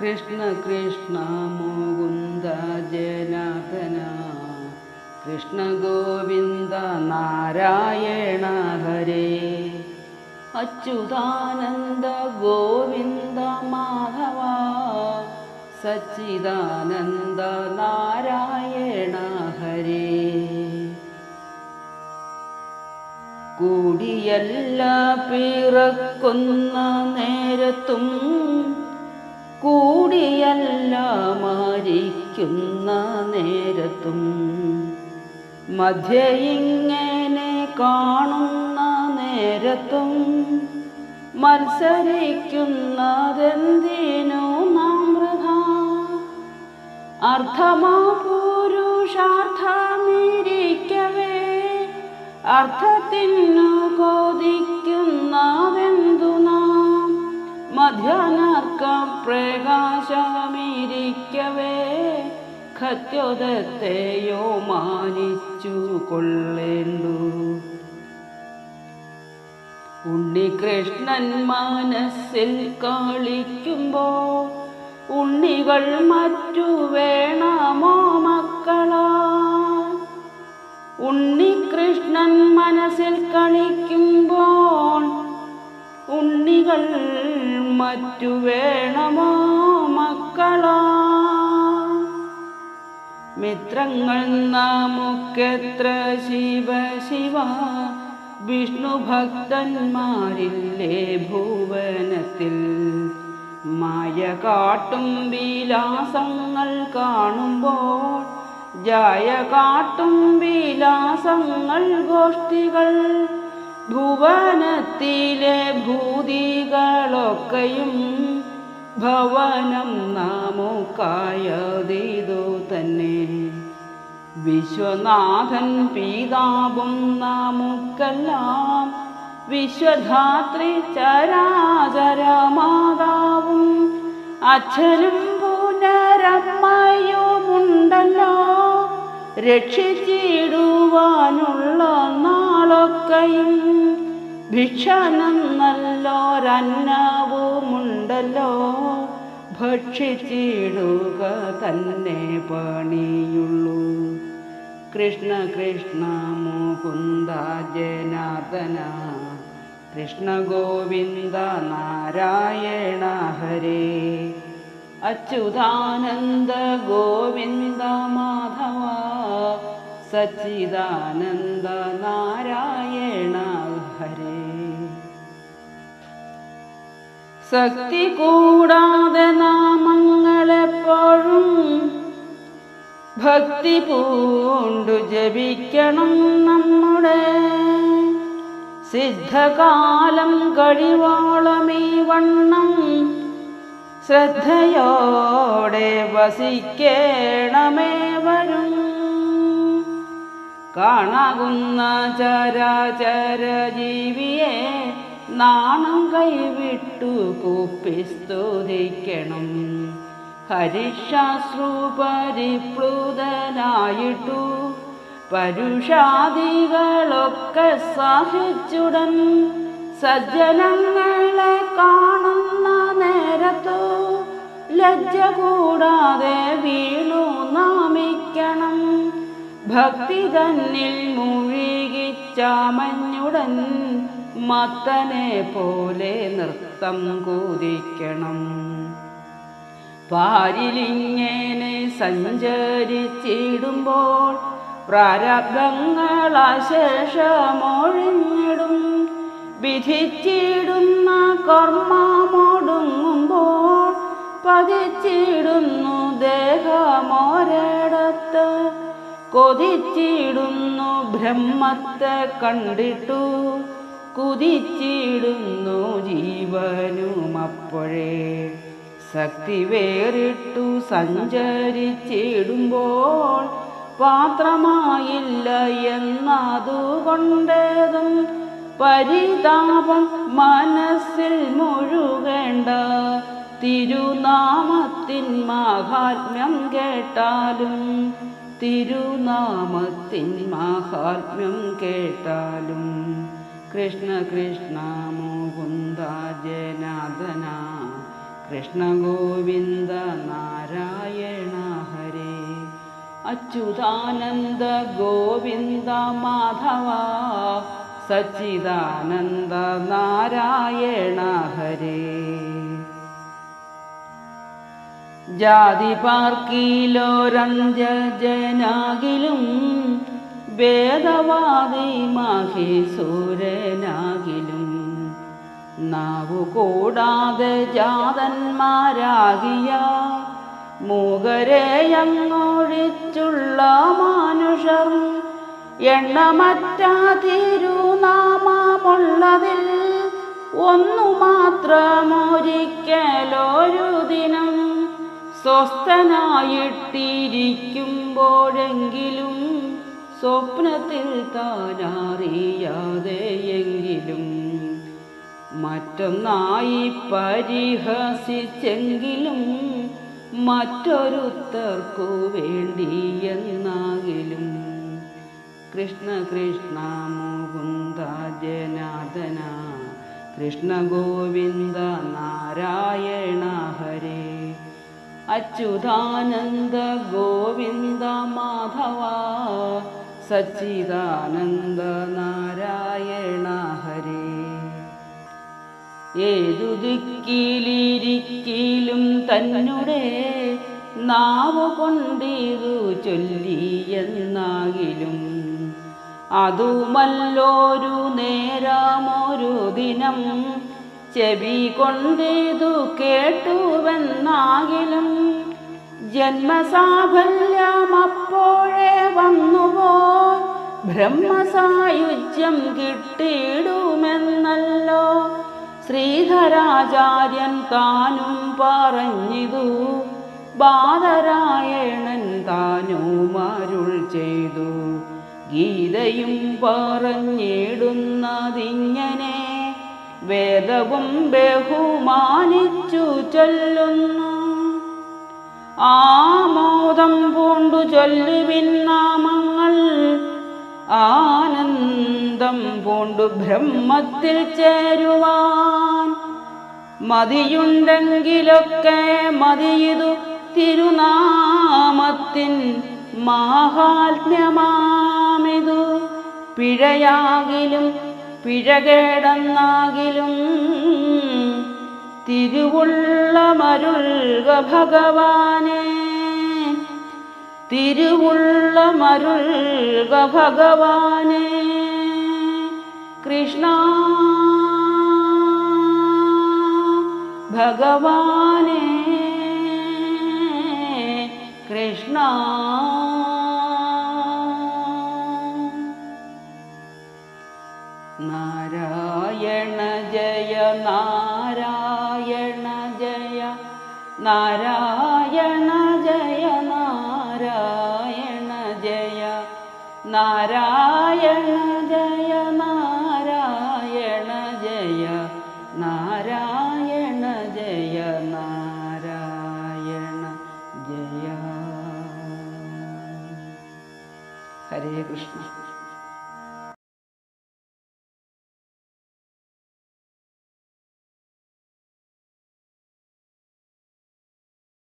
കൃഷ്ണ കൃഷ്ണ മുകുന്ദ ജനാർദ്ദന. കൃഷ്ണ ഗോവിന്ദ നാരായണ ഹരേ. അച്യുതാനന്ദ ഗോവിന്ദ മാധവ. സച്ചിദാനന്ദ നാരായണ ഹരേ. കൂടിയല്ല പിറക്കുന്ന നേരത്തും കൂടിയല്ല മരിക്കുന്ന നേരത്തും. മധ്യ ഇങ്ങനെ കാണുന്ന നേരത്തും മത്സരിക്കുന്നതെന്തിനു നാം വൃഥ അർത്ഥമാ പുരുഷാർത്ഥമിരിക്കവേ അർത്ഥത്തിനു കൊതിക്കുന്നതെന്തു നാം മധ്യാനർക്ക പ്രകാശമിരിക്കവേ ഖത്യോദത്തെയോ മാനിച്ചു കൊള്ളേണ്ടു. ഉണ്ണികൃഷ്ണൻ മനസ്സിൽ കളിക്കുമ്പോൾ ഉണ്ണികൾ മറ്റു വേണമോ മക്കളാ? ഉണ്ണികൃഷ്ണൻ മനസ്സിൽ കളിക്കുമ്പോൾ ഉണ്ണികൾ മറ്റു വേണമോ മക്കളാ? മിത്രങ്ങൾ നാമുക്കെത്ര ശിവ ശിവ വിഷ്ണു ഭക്തന്മാരില്ലേ ഭുവനത്തിൽ? മായ കാട്ടും വിലാസങ്ങൾ കാണുമ്പോൾ ജായ കാട്ടും വിലാസങ്ങൾ ഗോഷ്ഠികൾ ഭുവനത്തിലെ ഭൂതികളൊക്കെയും ഭവനം നാമുക്കായതീതു തന്നെ. വിശ്വനാഥൻ പീതാവും നാമുക്കെല്ലാം വിശ്വധാത്രി ചരാചരമാതാവും. അച്ഛനും പുനരമ്മയുമുണ്ടല്ലോ. രക്ഷിച്ചിടുവാനുള്ള നാളൊക്കെയും ഭിക്ഷണം നല്ലോരന്നവുമുണ്ടല്ലോ ഭക്ഷിച്ചിടുക തന്നെ പണിയുള്ളൂ. കൃഷ്ണ കൃഷ്ണ മുകുന്ദ ജനാർദ്ദന കൃഷ്ണ ഗോവിന്ദ നാരായണ ഹരേ. അച്യുതാനന്ദ ഗോവിന്ദ മാധവ സച്ചിദാനന്ദ നാരായണ ഹരേ. ശക്തി കൂടാതെ നാമങ്ങളെപ്പോഴും ഭക്തി പൂണ്ടു ജപിക്കണം നമ്മുടെ സിദ്ധകാലം കഴിവോളം വണ്ണം ശ്രദ്ധയോടെ വസിക്കേണമേ വരും. കാണാകുന്ന ചരാചര ജീവിയെ നാണം കൈവിട്ടു കൂപ്പി സ്തുതിക്കണം. ഹരിശാസ്രു പരിപ്ലുതനായിട്ടു പരുഷാദികളൊക്കെ സഹിച്ചുടൻ സജ്ജനങ്ങളെ കാണുന്ന നേരത്തു ലജ്ജ കൂടാതെ വീണു നാമിക്കണം. ഭക്തി തന്നിൽ മുഴുകിച്ചാമഞ്ഞുടൻ മത്തനെ പോലെ നൃത്തം കൂതിക്കണം. പാരിലിങ്ങനെ സഞ്ചരിച്ചിടുമ്പോൾ പ്രാരബ്ധങ്ങൾ അശേഷമൊഴിഞ്ഞിടും വിധിച്ചിടുന്ന കർമ്മമൊടുങ്ങുമ്പോൾ പതിച്ചിടുന്നു ദേഹമോരടത്ത്. കൊതിച്ചിടുന്നു ബ്രഹ്മത്തെ കണ്ടിട്ടു. കുതിച്ചിടുന്നു ജീവനും അപ്പോഴേ. ശക്തി വേറിട്ടു സഞ്ചരിച്ചിടുമ്പോൾ പാത്രമായില്ല എന്നതുകൊണ്ടേതും പരിതാപം മനസ്സിൽ മുഴുകേണ്ട. തിരുനാമത്തിൻ മാഹാത്മ്യം കേട്ടാലും തിരുനാമത്തിൻ മാഹാത്മ്യം കേട്ടാലും കൃഷ്ണ കൃഷ്ണ മുകുന്ദ ജനാദന കൃഷ്ണ ഗോവിന്ദ നാരായണ ഹരേ. അച്യുതാനന്ദ ഗോവിന്ദ മാധവ സച്ചിദാനന്ദ നാരായണ ഹരേ. ജാതി പാർക്കിലോരഞ്ജനാകിലും വേദവാദി മഹിസൂരനാകിലും. നാവു കൂടാതെ ജാതന്മാരാകിയ മൂകരെയങ്ങൊഴിച്ചുള്ള മാനുഷർ എണ്ണമറ്റ തിരുനാമമുള്ളതിൽ ഒന്നു മാത്രമൊരിക്കലൊരു ദിനം സ്വസ്ഥനായിട്ടിരിക്കുമ്പോഴെങ്കിലും സ്വപ്നത്തിൽ താനറിയാതെ എങ്കിലും മറ്റൊന്നായി പരിഹസിച്ചെങ്കിലും മറ്റൊരുത്തർക്കു വേണ്ടി എന്നാകിലും കൃഷ്ണ കൃഷ്ണ മുകുന്ദ ജനാദന കൃഷ്ണ ഗോവിന്ദ നാരായണ ഹരേ. അച്യുതാനന്ദ ഗോവിന്ദ മാധവ സച്ചിദാനന്ദ നാരായണ ഹരേ. ഏതു ദിക്കിലിരിക്കിലും തന്നെ നാവ് കൊണ്ടിതു ചൊല്ലിയെന്നാകിലും അതുമല്ലോരു നേരമൊരു ദിനം ചെവി കൊണ്ടിതു കേട്ടുവെന്നാകിലും ജന്മസാഫല്യം അപ്പോഴേ വന്നുവോ ബ്രഹ്മസായുജ്യം കിട്ടിയിടുമെന്നല്ലോ ശ്രീധരാചാര്യൻ താനും പറഞ്ഞിതു. ബാധരായണൻ താനും അരുൾ ചെയ്തു. ഗീതയും പറഞ്ഞിടുന്നതിങ്ങനെ വേദവും ബഹുമാനിച്ചു ചൊല്ലുന്നു. ആമോദം പൂണ്ടു ചൊല്ലുവിൻ നാമങ്ങൾ. ആനന്ദം പൂണ്ടു ബ്രഹ്മത്തിൽ ചേരുവാൻ. മതിയുണ്ടെങ്കിലൊക്കെ മതിയിതു തിരുനാമത്തിൻ മാഹാത്മ്യമാമിതു. പിഴയാകിലും പിഴകേടന്നാകിലും തിരുവുള്ളമരുൾക ഭഗവാനേ തിരുവുള്ളമരുൾക ഭഗവാനേ കൃഷ്ണ ഭഗവാനേ. കൃഷ്ണ നാരായണ ജയ നാരായണ ജയ. നാരായണ ജയ നാരായണ ജയ. നാരായണ ജയ നാരായണ ജയ. ഹരേ കൃഷ്ണ.